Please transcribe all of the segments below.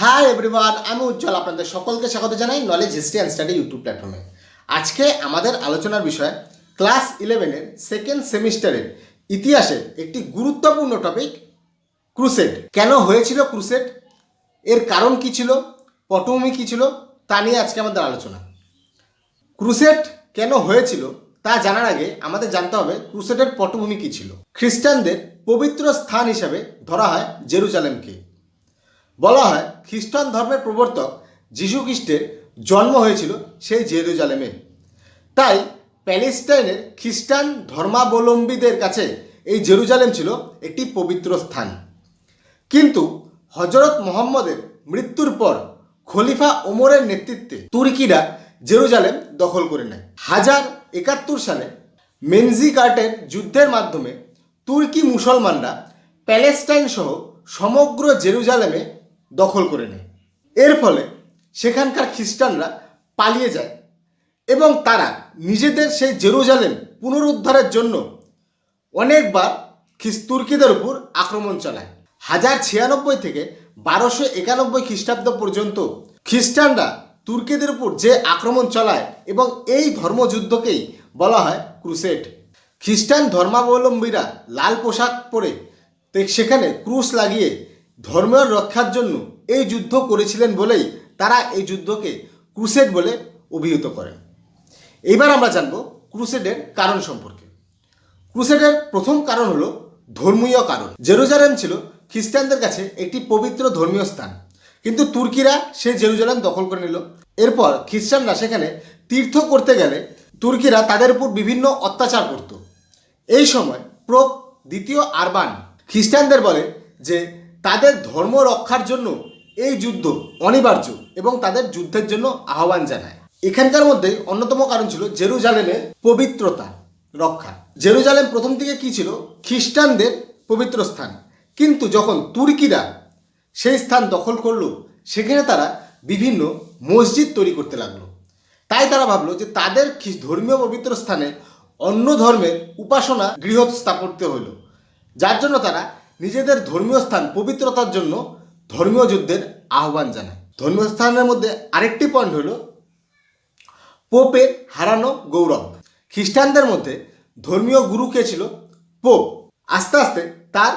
Hi everyone আমি উজ্জ্বল, আপনাদের সকলকে স্বাগত জানাই knowledge history and study YouTube প্ল্যাটফর্মে আজকে আমাদের আলোচনার বিষয় ক্লাস ইলেভেনের সেকেন্ড সেমিস্টারের ইতিহাসের একটি গুরুত্বপূর্ণ টপিক ক্রুসেড কেন হয়েছিল ক্রুসেড এর কারণ কি ছিল? পটভূমি কী ছিল? তা নিয়ে আজকে আমাদের আলোচনা। ক্রুসেড কেন হয়েছিল? তা জানার আগে আমাদের জানতে হবে ক্রুসেডের পটভূমি কী ছিল। খ্রিস্টানদের পবিত্র স্থান হিসাবে ধরা হয় জেরুজালেমকে বলা হয় খ্রিস্টান ধর্মের প্রবর্তক যীশু খ্রিস্টের জন্ম হয়েছিল সেই জেরুজালেমে। তাই প্যালেস্টাইনের খ্রিস্টান ধর্মাবলম্বীদের কাছে এই জেরুজালেম ছিল একটি পবিত্র স্থান। কিন্তু হজরত মোহাম্মদের মৃত্যুর পর খলিফা ওমরের নেতৃত্বে তুর্কিরা জেরুজালেম দখল করে নেয়। হাজার একাত্তর সালে মেনজি কার্টের যুদ্ধের মাধ্যমে তুর্কি মুসলমানরা প্যালেস্টাইন সহ সমগ্র জেরুজালেমে দখল করে নেয়। এর ফলে সেখানকার খ্রিস্টানরা পালিয়ে যায় এবং তারা নিজেদের সেই জেরুজালেম পুনরুদ্ধারের জন্য অনেকবার তুর্কিদের উপর আক্রমণ চালায়। হাজার ছিয়ানব্বই থেকে বারোশো একানব্বই খ্রিস্টাব্দ পর্যন্ত খ্রিস্টানরা তুর্কিদের উপর যে আক্রমণ চালায় এবং এই ধর্মযুদ্ধকেই বলা হয় ক্রুসেড। খ্রিস্টান ধর্মাবলম্বীরা লাল পোশাক পরে সেখানে ক্রুশ লাগিয়ে ধর্মের রক্ষার জন্য এই যুদ্ধ করেছিলেন বলেই তারা এই যুদ্ধকে ক্রুসেড বলে অভিহিত করেন এবার আমরা জানব ক্রুসেডের কারণ সম্পর্কে। ক্রুসেডের প্রথম কারণ হলো ধর্মীয় কারণ। জেরুজালেম ছিল খ্রিস্টানদের কাছে একটি পবিত্র ধর্মীয় স্থান। কিন্তু তুর্কিরা সেই জেরুজালেম দখল করে নিল। এরপর খ্রিস্টানরা সেখানে তীর্থ করতে গেলে তুর্কিরা তাদের উপর বিভিন্ন অত্যাচার করত। এই সময় প্রোপ দ্বিতীয় আরবান খ্রিস্টানদের বলে যে তাদের ধর্ম রক্ষার জন্য এই যুদ্ধ অনিবার্য এবং তাদের যুদ্ধের জন্য আহ্বান জানায়। এখানকার মধ্যে অন্যতম কারণ ছিল জেরুজালেমের পবিত্রতা রক্ষা। জেরুজালেম প্রথম থেকে কি ছিল? খ্রিস্টানদের পবিত্র স্থান। কিন্তু যখন তুর্কিরা সেই স্থান দখল করল, সেখানে তারা বিভিন্ন মসজিদ তৈরি করতে লাগল। তাই তারা ভাবলো যে তাদের ধর্মীয় পবিত্র স্থানে অন্য ধর্মের উপাসনা গৃহ স্থাপত্য হলো যার জন্য তারা নিজেদের ধর্মীয় স্থান পবিত্রতার জন্য ধর্মীয় যুদ্ধের আহ্বান জানায়। ধর্মীয় স্থানের মধ্যে আরেকটি পয়েন্ট হলো পোপের হারানো গৌরব। খ্রিস্টানদের মধ্যে ধর্মীয় গুরু কে ছিল? পোপ আস্তে আস্তে তার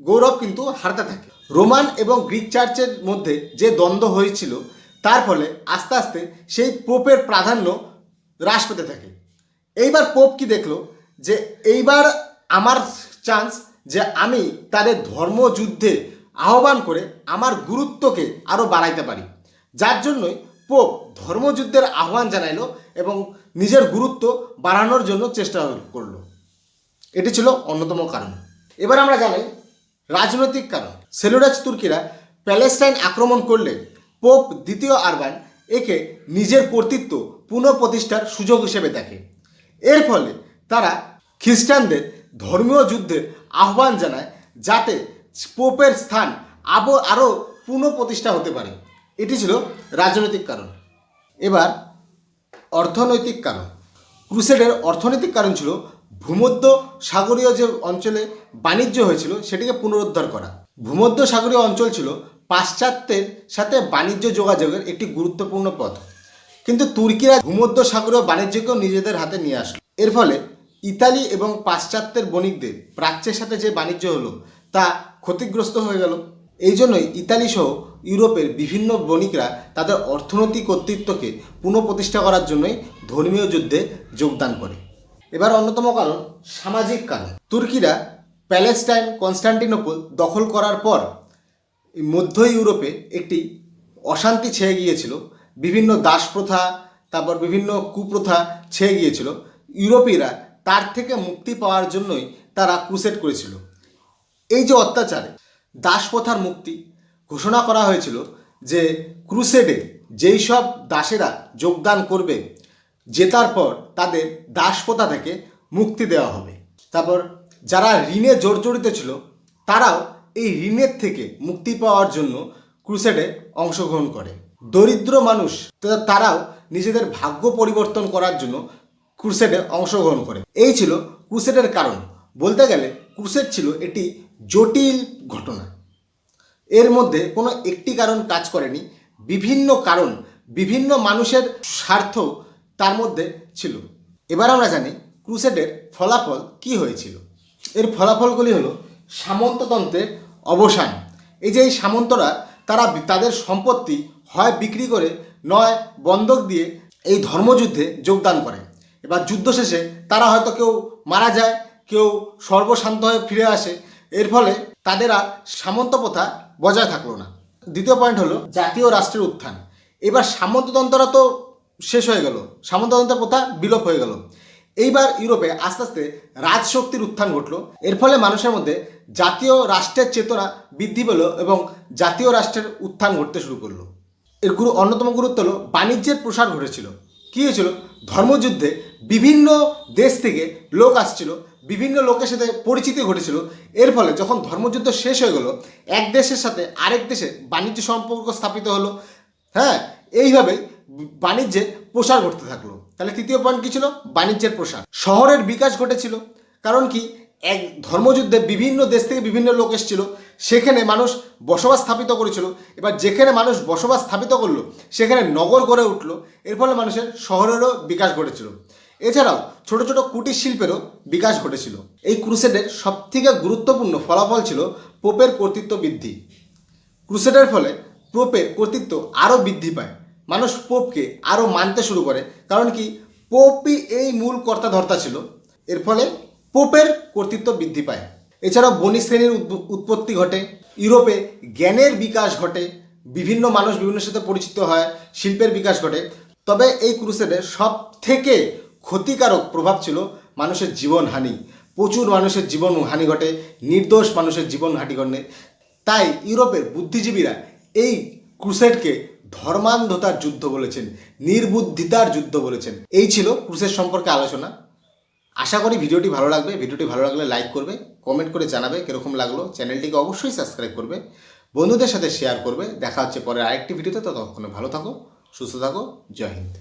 গৌরব কিন্তু হারতে থাকে। রোমান এবং গ্রিক চার্চের মধ্যে যে দ্বন্দ্ব হয়েছিল, তার ফলে আস্তে আস্তে সেই পোপের প্রাধান্য হ্রাস পেতে থাকে। এইবার পোপ কি দেখল? যে এইবার আমার চান্স যে আমি তাদের ধর্মযুদ্ধে আহ্বান করে আমার গুরুত্বকে আরও বাড়াইতে পারি। যার জন্যই পোপ ধর্মযুদ্ধের আহ্বান জানাইল এবং নিজের গুরুত্ব বাড়ানোর জন্য চেষ্টা করল। এটি ছিল অন্যতম কারণ। এবার আমরা জানি রাজনৈতিক কারণ। সেলুরাজ তুর্কিরা প্যালেস্টাইন আক্রমণ করলে পোপ দ্বিতীয় আরবান একে নিজের কর্তৃত্ব পুনঃপ্রতিষ্ঠার সুযোগ হিসেবে দেখে। এর ফলে তারা খ্রিস্টানদের ধর্মীয় যুদ্ধের আহ্বান জানায় যাতে পোপের স্থান আবো আরও পুনঃপ্রতিষ্ঠা হতে পারে। এটি ছিল রাজনৈতিক কারণ। এবার অর্থনৈতিক কারণ। ক্রুসেডের অর্থনৈতিক কারণ ছিল ভূমধ্য সাগরীয় যে অঞ্চলে বাণিজ্য হয়েছিল সেটিকে পুনরুদ্ধার করা। ভূমধ্য সাগরীয় অঞ্চল ছিল পাশ্চাত্যের সাথে বাণিজ্য যোগাযোগের একটি গুরুত্বপূর্ণ পথ। কিন্তু তুর্কিরা ভূমধ্য সাগরীয় বাণিজ্যকেও নিজেদের হাতে নিয়ে আসলো। এর ফলে ইতালি এবং পাশ্চাত্যের বণিকদের প্রাচ্যের সাথে যে বাণিজ্য হলো, তা ক্ষতিগ্রস্ত হয়ে গেল। এই জন্যই ইতালি সহ ইউরোপের বিভিন্ন বণিকরা তাদের অর্থনৈতিক কর্তৃত্বকে পুনঃপ্রতিষ্ঠা করার জন্যই ধর্মীয় যুদ্ধে যোগদান করে। এবার অন্যতম কারণ, সামাজিক কারণ। তুর্কিরা প্যালেস্টাইন কনস্টান্টিনোপল দখল করার পর মধ্য ইউরোপে একটি অশান্তি ছেয়ে গিয়েছিল। বিভিন্ন দাস প্রথা, তারপর বিভিন্ন কুপ্রথা ছেয়ে গিয়েছিল। ইউরোপীয়রা তার থেকে মুক্তি পাওয়ার জন্যই তারা ক্রুসেড করেছিল। এই যে অত্যাচারে দাসপ্রথার মুক্তি ঘোষণা করা হয়েছিল যে ক্রুসেডে যেই সব দাসেরা যোগদান করবে, জেতার পর তাদের দাসপ্রথা থেকে মুক্তি দেওয়া হবে। তারপর যারা ঋণে জর্জরিত ছিল, তারাও এই ঋণের থেকে মুক্তি পাওয়ার জন্য ক্রুসেডে অংশগ্রহণ করে। দরিদ্র মানুষ তারাও নিজেদের ভাগ্য পরিবর্তন করার জন্য ক্রুসেডে অংশগ্রহণ করে। এই ছিল ক্রুসেডের কারণ। বলতে গেলে ক্রুসেড ছিল একটি জটিল ঘটনা। এর মধ্যে কোনো একটি কারণ কাজ করেনি, বিভিন্ন কারণ, বিভিন্ন মানুষের স্বার্থ তার মধ্যে ছিল। এবার আমরা জানি ক্রুসেডের ফলাফল কি হয়েছিল। এর ফলাফলগুলি হলো সামন্ততন্ত্রের অবসান। এই যে এই সামন্তরা, তারা তাদের সম্পত্তি হয় বিক্রি করে, নয় বন্ধক দিয়ে এই ধর্মযুদ্ধে যোগদান করে। এবার যুদ্ধ শেষে তারা হয়তো কেউ মারা যায়, কেউ সর্বশান্ত হয়ে ফিরে আসে। এর ফলে তাদের আর সামন্ত প্রথা বজায় থাকল না। দ্বিতীয় পয়েন্ট হলো জাতীয় রাষ্ট্রের উত্থান। এবার সামন্ততন্ত্ররা তো শেষ হয়ে গেল। সামন্ততন্ত্রের প্রথা বিলোপ হয়ে গেল। এইবার ইউরোপে আস্তে আস্তে রাজশক্তির উত্থান ঘটলো। এর ফলে মানুষের মধ্যে জাতীয় রাষ্ট্রের চেতনা বৃদ্ধি পেল এবং জাতীয় রাষ্ট্রের উত্থান ঘটতে শুরু করল। এর গুরু অন্যতম গুরুত্ব হলো বাণিজ্যের প্রসার ঘটেছিল। কী হয়েছিল? ধর্মযুদ্ধে বিভিন্ন দেশ থেকে লোক আসছিল, বিভিন্ন লোকের সাথে পরিচিতি ঘটেছিল। এর ফলে যখন ধর্মযুদ্ধ শেষ হয়ে গেল, এক দেশের সাথে আরেক দেশে বাণিজ্য সম্পর্ক স্থাপিত হলো। হ্যাঁ এইভাবেই বাণিজ্যের প্রসার ঘটতে থাকল। তাহলে তৃতীয় পয়েন্ট কী ছিল? বাণিজ্যের প্রসার। শহরের বিকাশ ঘটেছিল। কারণ কি? এক ধর্মযুদ্ধে বিভিন্ন দেশ থেকে বিভিন্ন লোক এসেছিল। সেখানে মানুষ বসবাস স্থাপিত করেছিল। এবার যেখানে মানুষ বসবাস স্থাপিত করল, সেখানে নগর গড়ে উঠল। এর ফলে মানুষের শহরেরও বিকাশ ঘটেছিল। এছাড়াও ছোট ছোট কুটির শিল্পেরও বিকাশ ঘটেছিল। এই ক্রুসেডের সবথেকে গুরুত্বপূর্ণ ফলাফল ছিল পোপের কর্তৃত্ব বৃদ্ধি। ক্রুসেডের ফলে পোপের কর্তৃত্ব আরও বৃদ্ধি পায়। মানুষ পোপকে আরও মানতে শুরু করে। কারণ কি, পোপই এই মূল কর্তা ধর্তা ছিল। এর ফলে পোপের কর্তৃত্ব বৃদ্ধি পায়। এছাড়াও বণিক শ্রেণির উৎপত্তি ঘটে, ইউরোপে জ্ঞানের বিকাশ ঘটে, বিভিন্ন মানুষ বিভিন্ন সাথে পরিচিত হয়, শিল্পের বিকাশ ঘটে। তবে এই ক্রুসেডের সব থেকে ক্ষতিকারক প্রভাব ছিল মানুষের জীবনহানি। প্রচুর মানুষের জীবন হানি ঘটে, নির্দোষ মানুষের জীবন হানি ঘটে। তাই ইউরোপের বুদ্ধিজীবীরা এই ক্রুসেডকে ধর্মান্ধতার যুদ্ধ বলেছেন, নির্বুদ্ধিতার যুদ্ধ বলেছেন। এই ছিল ক্রুসেড সম্পর্কে আলোচনা। আশা করি ভিডিওটি ভালো লাগবে। ভিডিওটি ভালো লাগলে লাইক করবে কমেন্ট করে জানাবে কীরকম লাগল। চ্যানেলটিকে অবশ্যই সাবস্ক্রাইব করবে, বন্ধুদের সাথে শেয়ার করবে। দেখা হচ্ছে পরে আরেকটি ভিডিওতে, ততক্ষণে ভালো থাকো, সুস্থ থাকো, জয় হিন্দ।